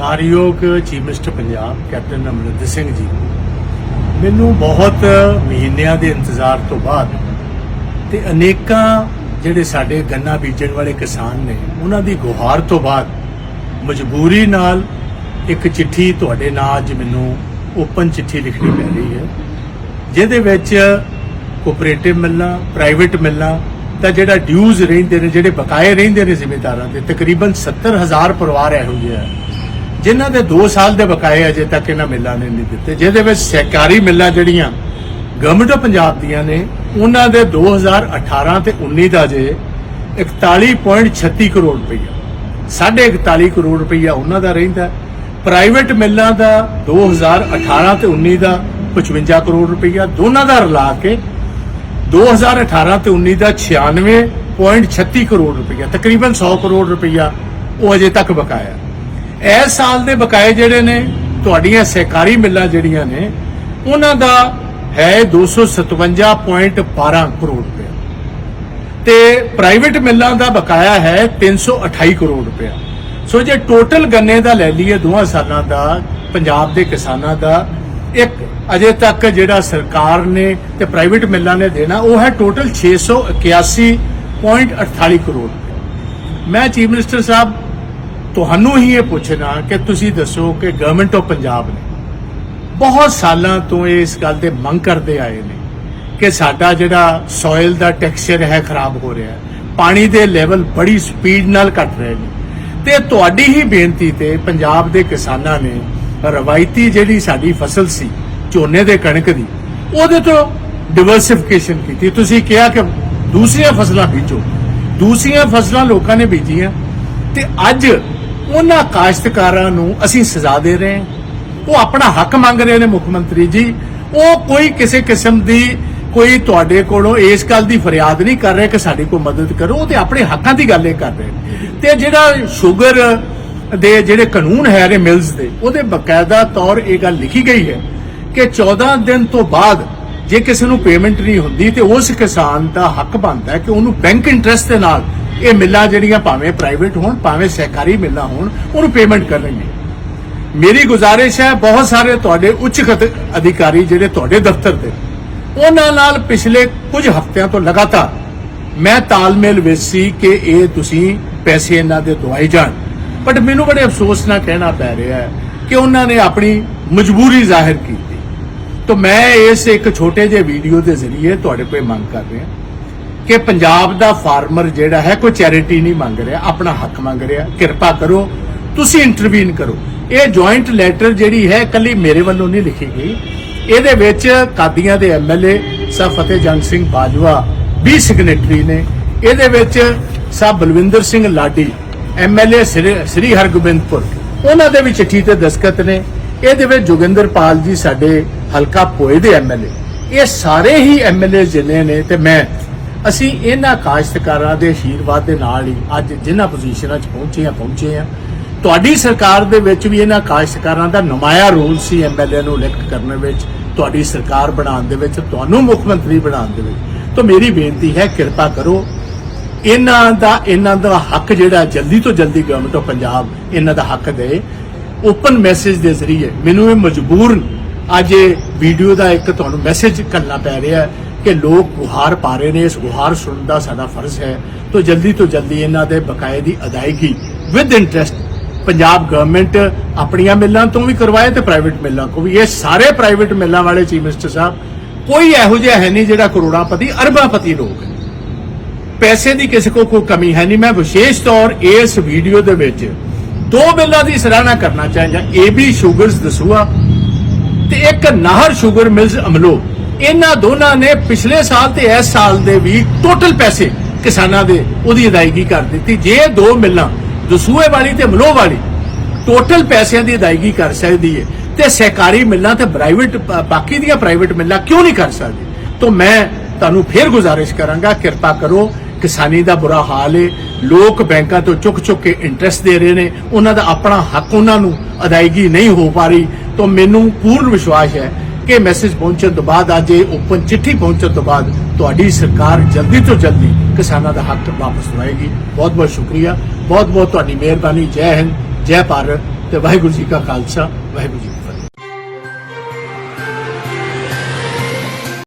ਕਾਰਯੋਗ chief minister Punjab captain Amarinder Singh ji, ਮੈਨੂੰ ਬਹੁਤ ਮਹੀਨਿਆਂ ਦੇ ਇੰਤਜ਼ਾਰ ਤੋਂ ਬਾਅਦ ਤੇ ਅਨੇਕਾਂ ਜਿਹੜੇ ਸਾਡੇ ਗੰਨਾ ਬੀਜਣ ਵਾਲੇ ਕਿਸਾਨ ਨੇ, ਉਹਨਾਂ ਦੀ ਗੁਹਾਰ ਤੋਂ ਬਾਅਦ ਮਜਬੂਰੀ ਨਾਲ ਇੱਕ ਚਿੱਠੀ ਤੁਹਾਡੇ ਨਾਂ ਅੱਜ ਮੈਨੂੰ ਓਪਨ ਚਿੱਠੀ ਲਿਖਣੀ ਪੈ ਰਹੀ ਹੈ, ਜਿਹਦੇ ਵਿੱਚ ਕੋਆਪਰੇਟਿਵ ਮਿਲਣਾ ਪ੍ਰਾਈਵੇਟ ਮਿਲਣਾ ਤਾਂ ਜਿਹੜਾ ਡਿਊਜ਼ ਰਹਿੰਦੇ ਨੇ, ਜਿਹੜੇ ਬਕਾਏ ਰਹਿੰਦੇ ਨੇ ਜ਼ਿਮੀਂਦਾਰਾਂ ਦੇ, ਤਕਰੀਬਨ 70000 ਪਰਿਵਾਰ ਇਹੋ ਜਿਹੇ ਆ। ਜਿਨ੍ਹਾਂ ਦੇ 2 ਸਾਲ ਦੇ ਬਕਾਏ ਅਜੇ ਤੱਕ ਇਹਨਾਂ ਮਿੱਲਾਂ ਨੇ ਨਹੀਂ ਦਿੱਤੇ, ਜਿਹਦੇ ਵਿੱਚ ਸਹਿਕਾਰੀ ਮਿੱਲਾਂ ਜਿਹੜੀਆਂ ਗਵਰਨਮੈਂਟ ਆਫ ਪੰਜਾਬ ਦੀਆਂ ਨੇ, ਉਹਨਾਂ ਦੇ 2018 ਤੇ 19 ਦਾ ਜੇ 41.36 ਕਰੋੜ ਰੁਪਈਆ, ਸਾਢੇ 41 ਕਰੋੜ ਰੁਪਈਆ ਉਹਨਾਂ ਦਾ ਰਹਿੰਦਾ ਪ੍ਰਾਈਵੇਟ ਮਿੱਲਾਂ ਦਾ 2018 ਤੇ 19 ਦਾ 55 ਕਰੋੜ ਰੁਪਈਆ, ਦੋਨਾਂ ਦਾ ਰਲਾ ਕੇ 2018 ਤੇ 19 ਦਾ 96.36 ਕਰੋੜ ਰੁਪਈਆ, ਤਕਰੀਬਨ 100 ਕਰੋੜ ਰੁਪਈਆ ਉਹ ਅਜੇ ਤੱਕ ਬਕਾਇਆ ਇਸ ਸਾਲ ਦੇ ਬਕਾਏ ਜਿਹੜੇ ਨੇ, ਤੁਹਾਡੀਆਂ ਸਹਿਕਾਰੀ ਮਿੱਲਾਂ ਜਿਹੜੀਆਂ ਨੇ, ਉਹਨਾਂ ਦਾ ਹੈ 257.12 ਕਰੋੜ ਰੁਪਏ ਤੇ ਪ੍ਰਾਈਵੇਟ ਮਿੱਲਾਂ ਦਾ ਬਕਾਇਆ ਹੈ 328 ਕਰੋੜ ਰੁਪਏ ਸੋ ਜੇ ਟੋਟਲ ਗੰਨੇ ਦਾ ਲੈ ਲਈਏ ਦੋਹਾਂ ਸਾਲਾਂ ਦਾ, ਪੰਜਾਬ ਦੇ ਕਿਸਾਨਾਂ ਦਾ, ਇੱਕ ਅਜੇ ਤੱਕ ਜਿਹੜਾ ਸਰਕਾਰ ਨੇ ਤੇ ਪ੍ਰਾਈਵੇਟ ਮਿੱਲਾਂ ਨੇ ਦੇਣਾ, ਉਹ ਹੈ ਟੋਟਲ 681.48 ਕਰੋੜ ਰੁਪਏ ਮੈਂ ਚੀਫ ਮਿਨਿਸਟਰ ਸਾਹਿਬ ਤੁਹਾਨੂੰ ਹੀ ਇਹ ਪੁੱਛਣਾ ਕਿ ਤੁਸੀਂ ਦੱਸੋ ਕਿ ਗਵਰਨਮੈਂਟ ਆਫ ਪੰਜਾਬ ਨੇ ਬਹੁਤ ਸਾਲਾਂ ਤੋਂ ਇਹ ਇਸ ਗੱਲ ਤੇ ਮੰਗ ਕਰਦੇ ਆਏ ਨੇ ਕਿ ਸਾਡਾ ਜਿਹੜਾ ਸੋਇਲ ਦਾ ਟੈਕਸਚਰ ਹੈ ਖਰਾਬ ਹੋ ਰਿਹਾ ਹੈ, ਪਾਣੀ ਦੇ ਲੈਵਲ ਬੜੀ ਸਪੀਡ ਨਾਲ ਘਟ ਰਹੇ ਨੇ। ਤੇ ਤੁਹਾਡੀ ਹੀ ਬੇਨਤੀ ਤੇ ਪੰਜਾਬ ਦੇ ਕਿਸਾਨਾਂ ਨੇ ਰਵਾਇਤੀ ਜਿਹੜੀ ਸਾਡੀ ਫਸਲ ਸੀ, ਝੋਨੇ ਦੇ ਕਣਕ ਦੀ, ਉਹਦੇ ਤੋਂ ਡਿਵਰਸਿਫਿਕੇਸ਼ਨ ਕੀਤੀ। ਤੁਸੀਂ ਕਿਹਾ ਕਿ ਦੂਸਰੀਆਂ ਫਸਲਾਂ ਬੀਜੋ, ਦੂਸਰੀਆਂ ਫਸਲਾਂ ਲੋਕਾਂ ਨੇ ਬੀਜੀਆਂ। ਤੇ ਅੱਜ ਉਹਨਾਂ ਕਾਸ਼ਤਕਾਰਾਂ ਨੂੰ ਅਸੀਂ ਸਜ਼ਾ ਦੇ ਰਹੇ ਹਾਂ। ਉਹ ਆਪਣਾ ਹੱਕ ਮੰਗ ਰਹੇ ਨੇ ਮੁੱਖ ਮੰਤਰੀ ਜੀ। ਉਹ ਕੋਈ ਕਿਸੇ ਕਿਸਮ ਦੀ ਕੋਈ ਤੁਹਾਡੇ ਕੋਲੋਂ ਇਸ ਗੱਲ ਦੀ ਫਰਿਆਦ ਨਹੀਂ ਕਰ ਰਿਹਾ ਕਿ ਸਾਡੀ ਕੋਈ ਮਦਦ ਕਰੋ। ਉਹ ਤੇ ਆਪਣੇ ਹੱਕਾਂ ਦੀ ਗੱਲ ਇਹ ਕਰ ਰਹੇ ਤੇ ਜਿਹੜਾ ਸ਼ੂਗਰ ਦੇ ਜਿਹੜੇ ਕਾਨੂੰਨ ਹੈ ਰੇ ਮਿਲਸ ਦੇ, ਉਹਦੇ ਬਕਾਇਦਾ ਤੌਰ ਇਹ ਗੱਲ ਲਿਖੀ ਗਈ ਹੈ ਕਿ 14 ਦਿਨ ਤੋਂ ਬਾਅਦ ਜੇ ਕਿਸੇ ਨੂੰ ਪੇਮੈਂਟ ਨਹੀਂ ਹੁੰਦੀ ਤੇ ਉਸ ਕਿਸਾਨ ਦਾ ਹੱਕ ਬਣਦਾ ਹੈ ਕਿ ਉਹਨੂੰ ਬੈਂਕ ਇੰਟਰਸਟ ਦੇ ਨਾਲ ਇਹ ਮਿੱਲਾਂ ਜਿਹੜੀਆਂ ਭਾਵੇਂ ਪ੍ਰਾਈਵੇਟ ਹੋਣ, ਭਾਵੇਂ ਸਹਿਕਾਰੀ ਮਿੱਲਾਂ ਹੋਣ, ਉਹਨੂੰ ਪੇਮੈਂਟ ਕਰਨਗੇ ਮੇਰੀ ਗੁਜ਼ਾਰਿਸ਼ ਹੈ, ਬਹੁਤ ਸਾਰੇ ਤੁਹਾਡੇ ਉੱਚ ਅਧਿਕਾਰੀ ਜਿਹੜੇ ਤੁਹਾਡੇ ਦਫ਼ਤਰ ਦੇ, ਉਹਨਾਂ ਨਾਲ ਪਿਛਲੇ ਕੁਝ ਹਫ਼ਤਿਆਂ ਤੋਂ ਲਗਾਤਾਰ ਮੈਂ ਤਾਲਮੇਲ ਵਿੱਚ ਸੀ ਕਿ ਇਹ ਤੁਸੀਂ ਪੈਸੇ ਇਹਨਾਂ ਦੇ ਦਵਾਈ ਜਾਣ। ਬਟ ਮੈਨੂੰ ਬੜੇ ਅਫਸੋਸ ਨਾਲ ਕਹਿਣਾ ਪੈ ਰਿਹਾ ਹੈ ਕਿ ਉਹਨਾਂ ਨੇ ਆਪਣੀ ਮਜਬੂਰੀ ਜ਼ਾਹਿਰ ਕੀਤੀ। ਤਾਂ ਮੈਂ ਇਸ ਇੱਕ ਛੋਟੇ ਜਿਹੇ ਵੀਡੀਓ ਦੇ ਜ਼ਰੀਏ ਤੁਹਾਡੇ ਕੋਲ ਮੰਗ ਕਰ ਰਿਹਾ। ਕਿ ਪੰਜਾਬ ਦਾ ਫਾਰਮਰ ਜਿਹੜਾ ਹੈ, ਕੋਈ ਚੈਰਿਟੀ ਨਹੀਂ ਮੰਗ ਰਿਹਾ, ਆਪਣਾ ਹੱਕ ਮੰਗ ਰਿਹਾ। ਕਿਰਪਾ ਕਰੋ, ਤੁਸੀਂ ਇੰਟਰਵੀਨ ਕਰੋ। ਇਹ ਜੁਆਇੰਟ ਲੈਟਰ ਜਿਹੜੀ ਹੈ, ਕੱਲੀ ਮੇਰੇ ਵੱਲੋਂ ਨਹੀਂ ਲਿਖੀ ਗਈ। ਇਹਦੇ ਵਿੱਚ ਕਾਦੀਆਂ ਦੇ ਐਮਐਲਏ ਸਾਹਿਬ ਫਤਿਹ ਜੰਗ ਸਿੰਘ ਬਾਜਵਾ, ਵੀ ਸਿਗਨੇਟਰੀ ਨੇ। ਇਹਦੇ ਵਿੱਚ ਸਾਹਿਬ ਬਲਵਿੰਦਰ ਸਿੰਘ ਲਾਡੀ ਐਮਐਲਏ ਸ੍ਰੀ ਹਰਗੋਬਿੰਦਪੁਰ। ਉਹਨਾਂ ਦੇ ਵੀ ਚਿੱਠੀ ਤੇ ਦਸਖਤ ਨੇ। ਇਹਦੇ ਵਿੱਚ ਜੋਗਿੰਦਰ ਪਾਲ ਜੀ ਸਾਡੇ ਹਲਕਾ ਪੋਏ ਦੇ ਐਮਐਲਏ ਇਹ ਸਾਰੇ ਹੀ ਐਮਐਲਏ ਜਿੰਨੇ ਨੇ ਤੇ ਮੈਂ ਅਸੀਂ ਇਹਨਾਂ ਕਾਸ਼ਤਕਾਰਾਂ ਦੇ ਆਸ਼ੀਰਵਾਦ ਦੇ ਨਾਲ ਹੀ ਅੱਜ ਜਿਨ੍ਹਾਂ ਪੋਜੀਸ਼ਨਾਂ 'ਚ ਪਹੁੰਚੇ ਆ ਪਹੁੰਚੇ ਆ ਤੁਹਾਡੀ ਸਰਕਾਰ ਦੇ ਵਿੱਚ ਵੀ ਇਹਨਾਂ ਕਾਸ਼ਤਕਾਰਾਂ ਦਾ ਨਮਾਇਆ ਰੋਲ ਸੀ ਐਮਐਲਏ ਨੂੰ ਇਲੈਕਟ ਕਰਨ ਵਿੱਚ, ਤੁਹਾਡੀ ਸਰਕਾਰ ਬਣਾਉਣ ਦੇ ਵਿੱਚ, ਤੁਹਾਨੂੰ ਮੁੱਖ ਮੰਤਰੀ ਬਣਾਉਣ ਦੇ ਵਿੱਚ। ਤਾਂ ਮੇਰੀ ਬੇਨਤੀ ਹੈ, ਕਿਰਪਾ ਕਰੋ, ਇਹਨਾਂ ਦਾ ਇਹਨਾਂ ਦਾ ਹੱਕ ਜਿਹੜਾ ਜਲਦੀ ਤੋਂ ਜਲਦੀ ਗਵਰਨਮੈਂਟ ਆਫ ਪੰਜਾਬ ਇਹਨਾਂ ਦਾ ਹੱਕ ਦੇ। ਓਪਨ ਮੈਸੇਜ ਦੇ ਜ਼ਰੀਏ ਮੈਨੂੰ ਇਹ ਮਜਬੂਰ ਅੱਜ ਇਹ ਵੀਡੀਓ ਦਾ ਇੱਕ ਤੁਹਾਨੂੰ ਮੈਸੇਜ ਕਰਨਾ ਪੈ ਰਿਹਾ ਹੈ। ਕਿ ਲੋਕ ਗੁਹਾਰ ਪਾ ਰਹੇ ਨੇ, ਇਸ ਗੁਹਾਰ ਸੁਣਨ ਦਾ ਸਾਡਾ ਫਰਜ਼ ਹੈ। ਤੋਂ ਜਲਦੀ ਤੋਂ ਜਲਦੀ ਇਹਨਾਂ ਦੇ ਬਕਾਏ ਦੀ ਅਦਾਇਗੀ ਵਿਦ ਇੰਟਰਸਟ ਪੰਜਾਬ ਗਵਰਨਮੈਂਟ ਆਪਣੀਆਂ ਮਿੱਲਾਂ ਤੋਂ ਵੀ ਕਰਵਾਏ ਤੇ ਪ੍ਰਾਈਵੇਟ ਮਿੱਲਾਂ ਕੋ ਵੀ। ਇਹ ਸਾਰੇ ਪ੍ਰਾਈਵੇਟ ਮਿੱਲਾਂ ਵਾਲੇ ਚੀਫ ਮਿਨਿਸਟਰ ਸਾਹਿਬ, ਕੋਈ ਇਹੋ ਜਿਹਾ ਹੈ ਨਹੀਂ ਜਿਹੜਾ ਕਰੋੜਾਪਤੀ, ਅਰਬਾਪਤੀ ਲੋਕ ਹੈ ਪੈਸੇ ਦੀ ਕਿਸੇ ਕੋ ਕੋਈ ਕਮੀ ਹੈ ਨਹੀਂ। ਮੈਂ ਵਿਸ਼ੇਸ਼ ਤੌਰ ਇਸ ਵੀਡੀਓ ਦੇ ਵਿੱਚ ਦੋ ਮਿੱਲਾਂ ਦੀ ਸਰਾਹਨਾ ਕਰਨਾ ਚਾਹਾਂਗਾ। ਏਬੀ ਸ਼ੂਗਰਸ ਦਸੂਆ ਤੇ ਇੱਕ ਨਾਹਰ ਸ਼ੂਗਰ ਮਿਲਸ ਅਮਲੋ ਇਹਨਾਂ ਦੋਨਾਂ ਨੇ ਪਿਛਲੇ ਸਾਲ ਤੇ ਇਸ ਸਾਲ ਦੇ ਵੀ ਟੋਟਲ ਪੈਸੇ ਕਿਸਾਨਾਂ ਦੇ ਉਹਦੀ ਅਦਾਇਗੀ ਕਰ ਦਿੱਤੀ। ਜੇ ਦੋ ਮਿੱਲਾਂ ਦਸੂਏ ਵਾਲੀ ਤੇ ਅਮਲੋ ਵਾਲੀ ਟੋਟਲ ਪੈਸਿਆਂ ਦੀ ਅਦਾਇਗੀ ਕਰ ਸਕਦੀ ਹੈ ਤੇ ਸਹਿਕਾਰੀ ਮਿੱਲਾਂ ਤੇ ਪ੍ਰਾਈਵੇਟ ਬਾਕੀ ਦੀਆਂ ਪ੍ਰਾਈਵੇਟ ਮਿੱਲਾਂ ਕਿਉਂ ਨਹੀਂ ਕਰ ਸਕਦੀ? ਤਾਂ ਮੈਂ ਤੁਹਾਨੂੰ ਫੇਰ ਗੁਜ਼ਾਰਿਸ਼ ਕਰਾਂਗਾ, ਕਿਰਪਾ ਕਰੋ, ਕਿਸਾਨੀ ਦਾ ਬੁਰਾ ਹਾਲ ਏ। ਲੋਕ ਬੈਂਕਾਂ ਤੋਂ ਚੁੱਕ ਚੁੱਕ ਕੇ ਇੰਟਰਸਟ ਦੇ ਰਹੇ ਨੇ। ਉਹਨਾਂ ਦਾ ਆਪਣਾ ਹੱਕ ਉਹਨਾਂ ਨੂੰ ਅਦਾਇਗੀ ਨਹੀਂ ਹੋ ਪਾ ਰਹੀ। ਤਾਂ ਮੈਨੂੰ ਪੂਰਨ ਵਿਸ਼ਵਾਸ ਹੈ ਕਿ ਮੈਸੇਜ ਪਹੁੰਚਣ ਤੋਂ ਬਾਅਦ ਅੱਜ ਇਹ ਓਪਨ ਚਿੱਠੀ ਪਹੁੰਚਣ ਤੋਂ ਬਾਅਦ ਤੁਹਾਡੀ ਸਰਕਾਰ ਜਲਦੀ ਤੋਂ ਜਲਦੀ ਕਿਸਾਨਾਂ ਦਾ ਹੱਕ ਵਾਪਸ ਲਵਾਏਗੀ। ਬਹੁਤ ਬਹੁਤ ਸ਼ੁਕਰੀਆ। ਬਹੁਤ ਬਹੁਤ ਤੁਹਾਡੀ ਮਿਹਰਬਾਨੀ। ਜੈ ਹਿੰਦ, ਜੈ ਭਾਰਤ ਤੇ ਵਾਹਿਗੁਰੂ ਜੀ ਕਾ ਖਾਲਸਾ, ਵਾਹਿਗੁਰੂ ਜੀ